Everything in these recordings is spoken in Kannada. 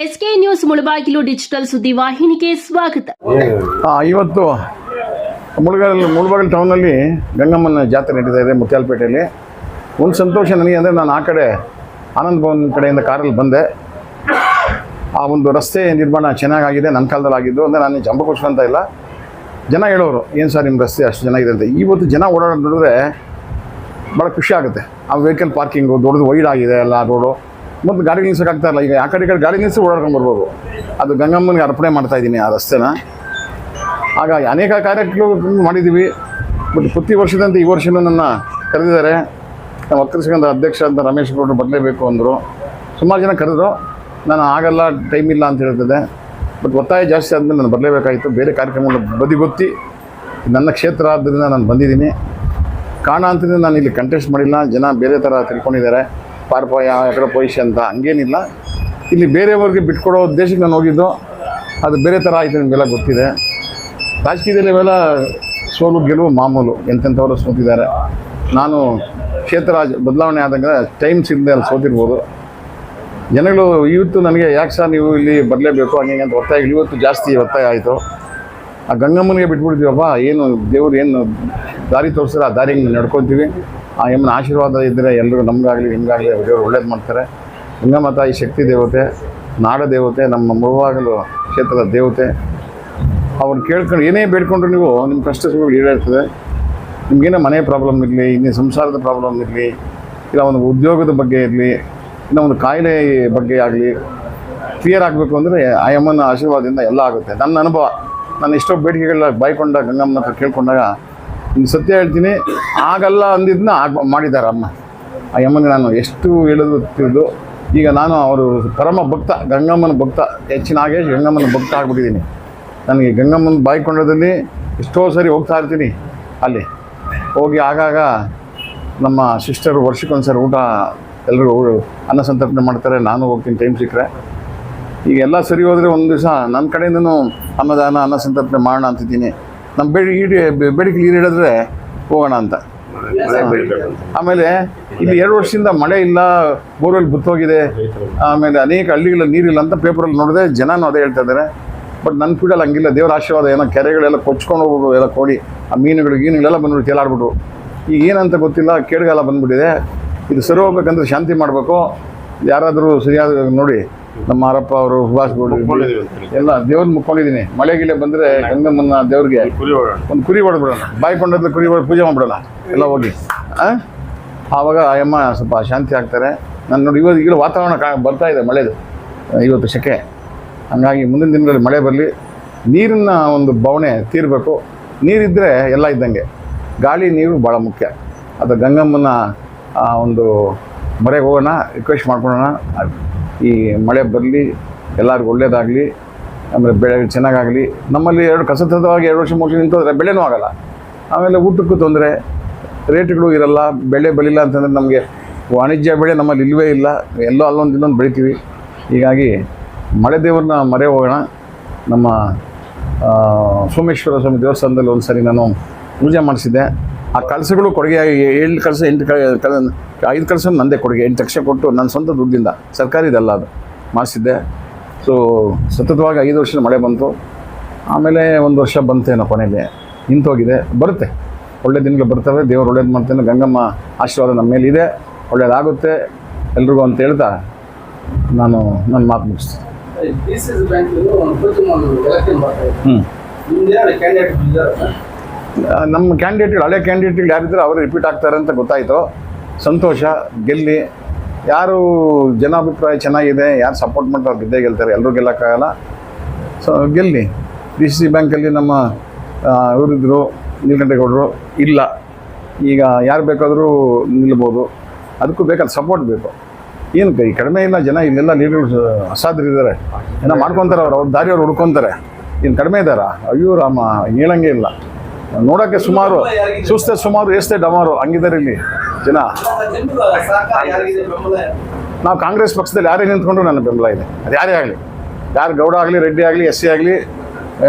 ಎಸ್ಕೆ ನ್ಯೂಸ್ ಮುಳಬಾಗಿಲು ಡಿಜಿಟಲ್ ಸುದ್ದಿವಾಹಿನಿಗೆ ಸ್ವಾಗತ. ಆ, ಇವತ್ತು ಮುಳುಗಲ್ ಮುಳಬಾಗಿಲು ಟೌನಲ್ಲಿ ಗಂಗಮ್ಮನ ಜಾತ್ರೆ ನಡೀತಾ ಇದೆ ಮುತ್ಯಾಲಪೇಟೆಯಲ್ಲಿ. ಒಂದು ಸಂತೋಷ ನನಗೆ ಅಂದರೆ ನಾನು ಆ ಕಡೆ ಆನಂದ್ ಭವನ್ ಕಡೆಯಿಂದ ಕಾರಲ್ಲಿ ಬಂದೆ. ಆ ಒಂದು ರಸ್ತೆ ನಿರ್ಮಾಣ ಚೆನ್ನಾಗಾಗಿದೆ ನನ್ನ ಕಾಲದಲ್ಲಿ ಆಗಿದ್ದು. ಅಂದರೆ ನಾನು ಜಂಬಕೋಶ ಅಂತ ಇಲ್ಲ. ಜನ ಹೇಳೋರು ಏನು ಸರ್ ನಿಮ್ಮ ರಸ್ತೆ ಅಷ್ಟು ಚೆನ್ನಾಗಿದೆ? ಅಂತ. ಇವತ್ತು ಜನ ಓಡಾಡೋದು ನೋಡಿದ್ರೆ ಭಾಳ ಖುಷಿ ಆಗುತ್ತೆ. ಆ ವೆಹಿಕಲ್ ಪಾರ್ಕಿಂಗು ದೊಡ್ಡದು ವೈಡ್ ಆಗಿದೆ ಎಲ್ಲ ರೋಡು ಮತ್ತು ಗಾಡಿ ನಿಲ್ಸೋಕ್ಕಾಗ್ತಾ ಇಲ್ಲ. ಈಗ ಆ ಕಡೆ ಕಡೆ ಗಾಡಿ ನಿಲ್ಲಿಸಿ ಓಡಾಡ್ಕೊಂಡು ಅದು ಗಂಗಮ್ಮನಿಗೆ ಅರ್ಪಣೆ ಮಾಡ್ತಾ ಇದ್ದೀನಿ ಆ ರಸ್ತೆನ. ಹಾಗಾಗಿ ಅನೇಕ ಕಾರ್ಯಕ್ರಮಗಳು ಮಾಡಿದ್ದೀವಿ. ಬಟ್ ಪ್ರತಿ ವರ್ಷದಂತೆ ಈ ವರ್ಷನೂ ನನ್ನ ಕರೆದಿದ್ದಾರೆ. ನಮ್ಮ ಸಂಘದ ಅಧ್ಯಕ್ಷ ಅಂತ ರಮೇಶ್ ಗೌಡರು ಬರಲೇಬೇಕು ಅಂದರು. ಸುಮಾರು ಜನ ಕರೆದ್ರು. ನಾನು ಆಗಲ್ಲ ಟೈಮ್ ಇಲ್ಲ ಅಂತ ಹೇಳ್ತಿದ್ದೆ. ಬಟ್ ಒತ್ತಾಯ ಜಾಸ್ತಿ ಆದಮೇಲೆ ನಾನು ಬರಲೇಬೇಕಾಯಿತು. ಬೇರೆ ಕಾರ್ಯಕ್ರಮಗಳು ಬದಿಗೊತ್ತಿ ನನ್ನ ಕ್ಷೇತ್ರ ಆದ್ದರಿಂದ ನಾನು ಬಂದಿದ್ದೀನಿ. ಕಾರಣ ಅಂತಂದರೆ ನಾನು ಇಲ್ಲಿ ಕಂಟೆಸ್ಟ್ ಮಾಡಿಲ್ಲ. ಜನ ಬೇರೆ ಥರ ತಿಳ್ಕೊಂಡಿದ್ದಾರೆ. ಪಾರ್ಪ ಯಾವ ಎಕಡೆ ಪೊಸಿಷನ್ ಅಂತ ಹಂಗೇನಿಲ್ಲ. ಇಲ್ಲಿ ಬೇರೆಯವ್ರಿಗೆ ಬಿಟ್ಕೊಡೋ ಉದ್ದೇಶಕ್ಕೆ ನಾನು ಹೋಗಿದ್ದು. ಅದು ಬೇರೆ ಥರ ಆಯಿತು, ನಿಮಗೆಲ್ಲ ಗೊತ್ತಿದೆ. ರಾಜಕೀಯದಲ್ಲಿ ಇವೆಲ್ಲ ಸೋಲು, ಗೆಲುವು ಮಾಮೂಲು, ಎಂತೆಂಥವರು ಸೋತಿದ್ದಾರೆ. ನಾನು ಕ್ಷೇತ್ರ ಬದಲಾವಣೆ ಆದಾಗ ಟೈಮ್ಸ್ ಸಿಗದೆ ಅಲ್ಲಿ ಸೋತಿರ್ಬೋದು. ಜನಗಳು ಇವತ್ತು ನನಗೆ ಯಾಕೆ ಸಹ ನೀವು ಇಲ್ಲಿ ಬರಲೇಬೇಕು, ಹಂಗೆ ಅಂತ ಒತ್ತಾಯ ಇವತ್ತು ಜಾಸ್ತಿ ಒತ್ತಾಯ ಆಯಿತು. ಆ ಗಂಗಮ್ಮನಿಗೆ ಬಿಟ್ಬಿಡ್ತೀವಪ್ಪ ಏನು ದೇವ್ರು ಏನು ದಾರಿ ತೋರಿಸಿದ್ರೆ ಆ ದಾರಿಗೆ ನಡ್ಕೊತೀವಿ. ಆ ಯಮ್ಮನ ಆಶೀರ್ವಾದ ಇದ್ದರೆ ಎಲ್ಲರೂ ನಮಗಾಗಲಿ, ನಿಮಗಾಗಲಿ ದೇವರು ಒಳ್ಳೇದು ಮಾಡ್ತಾರೆ. ಗಂಗಮ್ಮ ತಾಯಿ ಶಕ್ತಿ ದೇವತೆ, ನಾಡ ದೇವತೆ, ನಮ್ಮ ಮುಳುವಾಗಲು ಕ್ಷೇತ್ರದ ದೇವತೆ. ಅವ್ರನ್ನ ಕೇಳ್ಕೊಂಡು ಏನೇ ಬೇಡ್ಕೊಂಡ್ರು ನೀವು ನಿಮ್ಮ ಕಷ್ಟ ಸುಖಗಳು ಈಡೇರ್ತದೆ. ನಿಮಗೇನೋ ಮನೆ ಪ್ರಾಬ್ಲಮ್ ಇರಲಿ, ಇನ್ನೇ ಸಂಸಾರದ ಪ್ರಾಬ್ಲಮ್ ಇರಲಿ, ಇಲ್ಲ ಒಂದು ಉದ್ಯೋಗದ ಬಗ್ಗೆ ಇರಲಿ, ಇಲ್ಲ ಒಂದು ಕಾಯಿಲೆ ಬಗ್ಗೆ ಆಗಲಿ ಕ್ಲಿಯರ್ ಆಗಬೇಕು ಅಂದರೆ ಆ ಎಮ್ಮನ ಆಶೀರ್ವಾದದಿಂದ ಎಲ್ಲ ಆಗುತ್ತೆ. ನನ್ನ ಅನುಭವ. ನಾನು ಎಷ್ಟೋ ಬೇಡಿಕೆಗಳ ಬಾಯ್ಕೊಂಡಾಗ ಗಂಗಮ್ಮನ ಹತ್ರ ಕೇಳ್ಕೊಂಡಾಗ ಇನ್ನು ಸತ್ಯ ಹೇಳ್ತೀನಿ. ಆಗಲ್ಲ ಅಂದಿದ್ದನ್ನ ಆಗ ಮಾಡಿದ್ದಾರೆ ಅಮ್ಮ. ಆ ಯಮ್ಮನಿಗೆ ನಾನು ಎಷ್ಟು ಹೇಳಿದ್ರು ಈಗ ನಾನು ಅವರು ಪರಮ ಭಕ್ತ, ಗಂಗಮ್ಮನ ಭಕ್ತ ಹೆಚ್ಚಿನ ನಾಗೇಶ್ ಗಂಗಮ್ಮನ ಭಕ್ತ ಆಗಿಬಿಟ್ಟಿದ್ದೀನಿ. ನನಗೆ ಗಂಗಮ್ಮನ ಬಾಯಿಕೊಂಡದಲ್ಲಿ ಎಷ್ಟೋ ಸರಿ ಹೋಗ್ತಾ ಇರ್ತೀನಿ ಅಲ್ಲಿ. ಹೋಗಿ ಆಗಾಗ ನಮ್ಮ ಸಿಸ್ಟರು ವರ್ಷಕ್ಕೊಂದ್ಸರಿ ಊಟ ಎಲ್ಲರೂ ಅನ್ನ ಸಂತರ್ಪಣೆ ಮಾಡ್ತಾರೆ, ನಾನು ಹೋಗ್ತೀನಿ ಟೈಮ್ ಸಿಕ್ಕರೆ. ಈಗ ಎಲ್ಲ ಸರಿ ಹೋದರೆ ಒಂದು ದಿವಸ ನನ್ನ ಕಡೆಯಿಂದನೂ ಅನ್ನದಾನ, ಅನ್ನ ಸಂತರ್ಪಣೆ ಮಾಡೋಣ ಅಂತಿದ್ದೀನಿ. ನಮ್ಮ ಬೇಡಿ ಈಡಿ ಬೇಡಿಕೆ ಹಿಡಿದ್ರೆ ಹೋಗೋಣ ಅಂತ. ಆಮೇಲೆ ಇಲ್ಲಿ ಎರಡು ವರ್ಷದಿಂದ ಮಳೆ ಇಲ್ಲ, ಬೋರ್ವೆಲ್ ಬುತ್ತೋಗಿದೆ. ಆಮೇಲೆ ಅನೇಕ ಹಳ್ಳಿಗಳಲ್ಲಿ ನೀರಿಲ್ಲ ಅಂತ ಪೇಪರಲ್ಲಿ ನೋಡಿದೆ ಜನನೂ ಅದೇ ಹೇಳ್ತಾ ಇದ್ದಾರೆ. ಬಟ್ ನನ್ನ ಫೀಡಲ್ಲಿ ಹಂಗಿಲ್ಲ, ದೇವರ ಆಶೀರ್ವಾದ ಏನೋ ಕೆರೆಗಳೆಲ್ಲ ಕೊಚ್ಕೊಂಡು ಹೋಗ್ಬಿಟ್ಟು ಎಲ್ಲ ಕೋಡಿ. ಆ ಮೀನುಗಳು ಗೀನುಗಳೆಲ್ಲ ಬಂದ್ಬಿಟ್ಟು ತೇಲಾಡ್ಬಿಟ್ಟು. ಈಗ ಏನಂತ ಗೊತ್ತಿಲ್ಲ, ಕೇಡುಗಾಲ ಬಂದ್ಬಿಟ್ಟಿದೆ. ಇದು ಸರಿ ಹೋಗ್ಬೇಕಂದ್ರೆ ಶಾಂತಿ ಮಾಡಬೇಕು. ಯಾರಾದರೂ ಸರಿಯಾದ ನೋಡಿ ನಮ್ಮ ಅರಪ್ಪ ಅವರು ಸುಭಾಷ್ ಗೌಡ್ರು ಎಲ್ಲ ದೇವ್ರ ಮುಕ್ಕೊಂಡಿದ್ದೀನಿ. ಮಳೆ ಗಿಳೆ ಬಂದ್ರೆ ಗಂಗಮ್ಮನ ದೇವ್ರಿಗೆ ಒಂದು ಕುರಿ ಹೊಡೆದ್ಬಿಡೋಣ. ಬಾಯಿ ಕೊಂಡದ್ದು ಕುರಿ ಹೊಡೆದು ಪೂಜೆ ಮಾಡ್ಬಿಡೋಣ. ಎಲ್ಲ ಹೋಗಿ? ಆವಾಗ ಅಯ್ಯಮ್ಮ ಸ್ವಲ್ಪ ಶಾಂತಿ ಆಗ್ತಾರೆ. ನಾನು ನೋಡಿ ಇವತ್ತು ಈಗಲೂ ವಾತಾವರಣ ಬರ್ತಾ ಇದೆ ಮಳೆದು. ಇವತ್ತು ಸೆಕೆ. ಹಂಗಾಗಿ ಮುಂದಿನ ದಿನಗಳಲ್ಲಿ ಮಳೆ ಬರಲಿ. ನೀರಿನ ಒಂದು ಬವಣೆ ತೀರಬೇಕು. ನೀರಿದ್ದರೆ ಎಲ್ಲ ಇದ್ದಂಗೆ. ಗಾಳಿ ನೀರು ಭಾಳ ಮುಖ್ಯ. ಅದು ಗಂಗಮ್ಮನ ಒಂದು ಮೊರೆಗೆ ಹೋಗೋಣ ರಿಕ್ವೆಸ್ಟ್ ಮಾಡ್ಕೊಳ್ಳೋಣ. ಈ ಮಳೆ ಬರಲಿ, ಎಲ್ಲರಿಗೂ ಒಳ್ಳೇದಾಗಲಿ, ಆಮೇಲೆ ಬೆಳೆ ಚೆನ್ನಾಗಾಗಲಿ, ನಮ್ಮಲ್ಲಿ ಎರಡು ಕಸತವಾಗಿ ಎರಡು ವರ್ಷ ಮೂರು ವರ್ಷ ನಿಂತೋದ್ರೆ ಬೆಳೆನೂ ಆಗಲ್ಲ. ಆಮೇಲೆ ಊಟಕ್ಕೂ ತೊಂದರೆ, ರೇಟ್ಗಳು ಇರಲ್ಲ, ಬೆಳೆ ಬೆಳಿಲ್ಲ ಅಂತಂದರೆ ನಮಗೆ ವಾಣಿಜ್ಯ ಬೆಳೆ ನಮ್ಮಲ್ಲಿ ಇಲ್ಲವೇ ಇಲ್ಲ, ಎಲ್ಲೋ ಅಲ್ಲೊಂದು ಇಲ್ಲೊಂದು ಬೆಳಿತೀವಿ. ಹೀಗಾಗಿ ಮಳೆ ದೇವ್ರನ್ನ ಮರೆ ಹೋಗೋಣ ನಮ್ಮ ಸೋಮೇಶ್ವರ ಸ್ವಾಮಿ ದೇವಸ್ಥಾನದಲ್ಲಿ ಒಂದು ಸರಿ ನಾನು ಪೂಜೆ ಮಾಡಿಸಿದ್ದೆ ಆ ಕಲಸಗಳು ಕೊಡುಗೆ ಏಳು ಕಲಸ ಎಂಟು ಕಲ ಐದು ಕಲಸ ನಂದೇ ಕೊಡುಗೆ ಎಂಟು ಲಕ್ಷ ಕೊಟ್ಟು ನನ್ನ ಸ್ವಂತ ದುಡ್ಡಿಂದ ಸರ್ಕಾರಿದಲ್ಲ ಅದು ಮಾಡಿಸಿದ್ದೆ. ಸೊ ಸತತವಾಗಿ ಐದು ವರ್ಷದ ಮಳೆ ಬಂತು. ಆಮೇಲೆ ಒಂದು ವರ್ಷ ಬಂತೇನೋ ಕೊನೆಗೆ ನಿಂತೋಗಿದೆ. ಬರುತ್ತೆ. ಒಳ್ಳೆ ದಿನಗಳು ಬರ್ತವೆ. ದೇವರು ಒಳ್ಳೇದು ಮಾಡ್ತೇನೆ. ಗಂಗಮ್ಮ ಆಶೀರ್ವಾದ ನಮ್ಮ ಮೇಲೆ ಇದೆ. ಒಳ್ಳೇದಾಗುತ್ತೆ. ಎಲ್ರಿಗೂ ಅಂತ ಹೇಳ್ತಾ ನಾನು ನನ್ನ ಮಾತು ಮುಗಿಸ್ತೀನಿ. ಹ್ಞೂ ಇದ್ದಾರೆ ನಮ್ಮ ಕ್ಯಾಂಡಿಡೇಟ್ಗಳು ಹಳೆ ಕ್ಯಾಂಡಿಡೇಟ್ಗಳು ಯಾರಿದ್ರು ಅವರು ರಿಪೀಟ್ ಆಗ್ತಾರೆ ಅಂತ ಗೊತ್ತಾಯಿತು. ಸಂತೋಷ, ಗೆಲ್ಲಿ. ಯಾರು ಜನಾಭಿಪ್ರಾಯ ಚೆನ್ನಾಗಿದೆ, ಯಾರು ಸಪೋರ್ಟ್ ಮಾಡ್ತಾರೆ ಗೆದ್ದೇ ಗೆಲ್ತಾರೆ ಎಲ್ಲರೂ ಗೆಲ್ಲಕ್ಕಾಗಲ್ಲ. ಸೊ ಗೆಲ್ಲಿ. ಡಿ ಸಿ ಸಿ ಬ್ಯಾಂಕಲ್ಲಿ ನಮ್ಮ ಇವರಿದ್ದರು ನೀಲಕಂಠೇಗೌಡರು, ಇಲ್ಲ. ಈಗ ಯಾರು ಬೇಕಾದರೂ ನಿಲ್ಬೋದು. ಅದಕ್ಕೂ ಬೇಕಾದ ಸಪೋರ್ಟ್ ಬೇಕು. ಏನು ಕೈ ಕಡಿಮೆ ಇಲ್ಲ ಜನ, ಇಲ್ಲೆಲ್ಲ ಲೀಡರ್ಸ್ ಅಸಾಧ್ಯರಿದ್ದಾರೆ ಏನೋ ಮಾಡ್ಕೊತಾರೆ ಅವ್ರು, ಅವ್ರ ದಾರಿಯವ್ರು ಹುಡ್ಕೊತಾರೆ. ಇನ್ನು ಕಡಿಮೆ ಇದ್ದಾರಾ ಅಯ್ಯೋ ರಾಮ, ಹೇಳಂಗೆ ಇಲ್ಲ. ನೋಡೋಕ್ಕೆ ಸುಮಾರು ಸುಸ್ತೆ ಸುಮಾರು ಎಷ್ಟೇ ಡಮಾರು ಹಂಗಿದ್ದಾರೆ ಇಲ್ಲಿ ಜನ. ನಾವು ಕಾಂಗ್ರೆಸ್ ಪಕ್ಷದಲ್ಲಿ ಯಾರೇ ನಿಂತ್ಕೊಂಡ್ರು ನನ್ನ ಬೆಂಬಲ ಇದೆ. ಅದು ಯಾರೇ ಆಗಲಿ ಯಾರು ಗೌಡ ಆಗಲಿ ರೆಡ್ಡಿ ಆಗಲಿ ಎಸ್ ಸಿ ಆಗಲಿ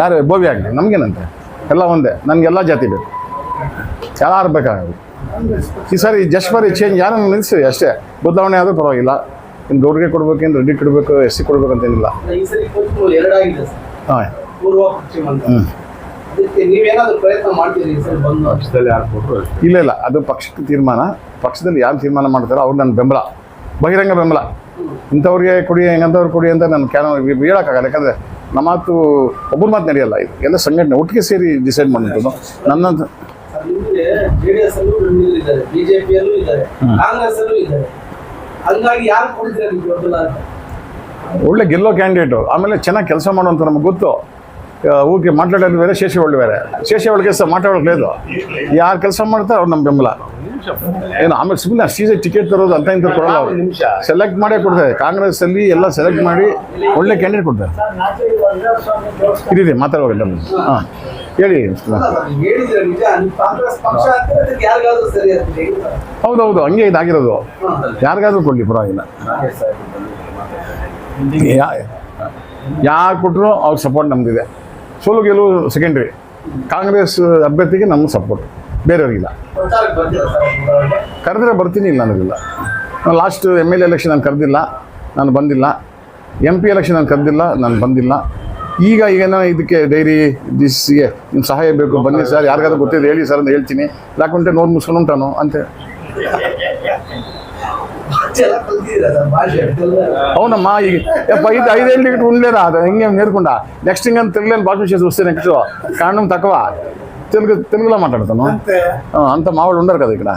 ಯಾರು ಬೋವಿ ಆಗಲಿ ನಮಗೇನಂತೆ? ಎಲ್ಲ ಒಂದೇ ನನಗೆಲ್ಲ ಜಾತಿ ಬೇಕು. ಯಾರು ಬೇಕಾಗಲಿ ಈ ಸಾರಿ ಜಸ್ಟ್ ಫಾರ್ ಚೇಂಜ್ ಯಾರನ್ನು ನಿಲ್ಲಿಸಿ ಅಷ್ಟೇ. ಬದಲಾವಣೆ ಆದರೂ ಪರವಾಗಿಲ್ಲ. ಇನ್ನು ಗೌಡ್ಗೆ ಕೊಡ್ಬೇಕೇನು ರೆಡ್ಡಿ ಕೊಡಬೇಕು ಎಸ್ ಸಿ ಕೊಡ್ಬೇಕು ಅಂತೇನಿಲ್ಲ. ಈ ಸರಿ ಪಶ್ಚಿಮ ಎರಡಾಗಿದೆ ಸರ್. ಹಾಂ. ಹ್ಞೂ ಇಲ್ಲ ಇಲ್ಲ ಅದು ಪಕ್ಷಕ್ಕೆ ತೀರ್ಮಾನ. ಪಕ್ಷದಲ್ಲಿ ಯಾರು ತೀರ್ಮಾನ ಮಾಡ್ತಾರೋ ಅವ್ರು ನನ್ನ ಬೆಂಬಲ. ಬಹಿರಂಗ ಬೆಂಬಲ. ಇಂಥವ್ರಿಗೆ ಕೊಡಿ ಹೆಂಗಂಥವ್ರು ಕೊಡಿ ಅಂತ ನಾನು ಕ್ಯಾನ ಹೇಳೋಕ್ಕಾಗಲ್ಲ ಯಾಕಂದರೆ ನಮ್ಮ ಮಾತು ಒಬ್ಬರ ಮಾತು ನಡೆಯಲ್ಲ. ಇದು ಎಲ್ಲ ಸಂಘಟನೆ ಒಟ್ಟಿಗೆ ಸೇರಿ ಡಿಸೈಡ್ ಮಾಡಿದ್ದು ನನ್ನ ಒಳ್ಳೆ ಗೆಲ್ಲೋ ಕ್ಯಾಂಡಿಡೇಟು ಆಮೇಲೆ ಚೆನ್ನಾಗಿ ಕೆಲಸ ಮಾಡುವಂತ ನಮಗೆ ಗೊತ್ತು. ಊಕೆ ಮಾತಾಡೋದು ಬೇರೆ ಒಳ್ಳೆ ಬೇರೆ. ಒಳಗೆ ಸಹ ಮಾತಾಡೋಕೆ లేదు ಯಾರು ಕೆಲಸ ಮಾಡ್ತಾರೆ ಅವ್ರು ನಮ್ಮ ಬೆಂಬಲ. ಏನು, ಆಮೇಲೆ ಸುಮ್ಮನೆ ಸೀಸೆ ಟಿಕೆಟ್ ತರೋದು ಅಂತ ಇಂಥ ಕೊಡಲ್ಲ ಅವರು. ಸೆಲೆಕ್ಟ್ ಮಾಡೇ ಕೊಡ್ತಾರೆ. ಕಾಂಗ್ರೆಸ್ಸಲ್ಲಿ ಎಲ್ಲ ಸೆಲೆಕ್ಟ್ ಮಾಡಿ ಒಳ್ಳೆ ಕ್ಯಾಂಡಿಡೇಟ್ ಕೊಡ್ತಾರೆ. ಇರಿ ಮಾತಾಡೋಲ್ಲ ಹಾಂ. ಹೇಳಿ. ಹೌದೌದು, ಹಂಗೆ ಇದಾಗಿರೋದು. ಯಾರಿಗಾದ್ರೂ ಕೊಡಲಿ, ಪರವಾಗಿಲ್ಲ. ಯಾರು ಕೊಟ್ಟರು ಅವ್ರ ಸಪೋರ್ಟ್ ನಮ್ದಿದೆ. ಸೋಲು ಗೆಲುವು ಸೆಕೆಂಡ್ರಿ ಕಾಂಗ್ರೆಸ್ ಅಭ್ಯರ್ಥಿಗೆ ನಮ್ಮ ಸಪೋರ್ಟ್ ಬೇರೆಯವರಿಗಿಲ್ಲ? ಕರೆದ್ರೆ ಬರ್ತೀನಿ ಇಲ್ಲ ನನಗಿಲ್ಲ. ನಾನು ಲಾಸ್ಟ್ ಎಂ ಎಲ್ ಎಲೆಕ್ಷನ್ ನಾನು ಕರೆದಿಲ್ಲ, ನಾನು ಬಂದಿಲ್ಲ. ಎಂ ಪಿ ಎಲೆಕ್ಷನ್ ನಾನು ಕರೆದಿಲ್ಲ, ನಾನು ಬಂದಿಲ್ಲ. ಈಗ ಏನೋ ಇದಕ್ಕೆ ಡೈರಿ ಡಿಸ್ಗೆ ನಿಮ್ಮ ಸಹಾಯ ಬೇಕು, ಬನ್ನಿ ಸರ್ ಯಾರಿಗಾದ್ರೂ ಗೊತ್ತಿದೆ ಹೇಳಿ ಸರ್ ಅಂತ ಹೇಳ್ತೀನಿ. ಯಾಕಂటే ನೋಡ್ ಮುಸ್ಕೊಂಡು ಉಂಟಾನು ಅಂತ. అవునమ్మా ఐదు ఐదేళ్ళు ఇక్కడ ఉండలేదా? అది ఇంకేం నేర్కుండా నెక్స్ట్ ఇంకా తెలుగులో భాష చేసి వస్తే నెక్స్ట్ కారణం తక్కువ. తెలుగు తెలుగులో మాట్లాడతాను అంత మావాళ్ళు ఉండరు కదా ఇక్కడ.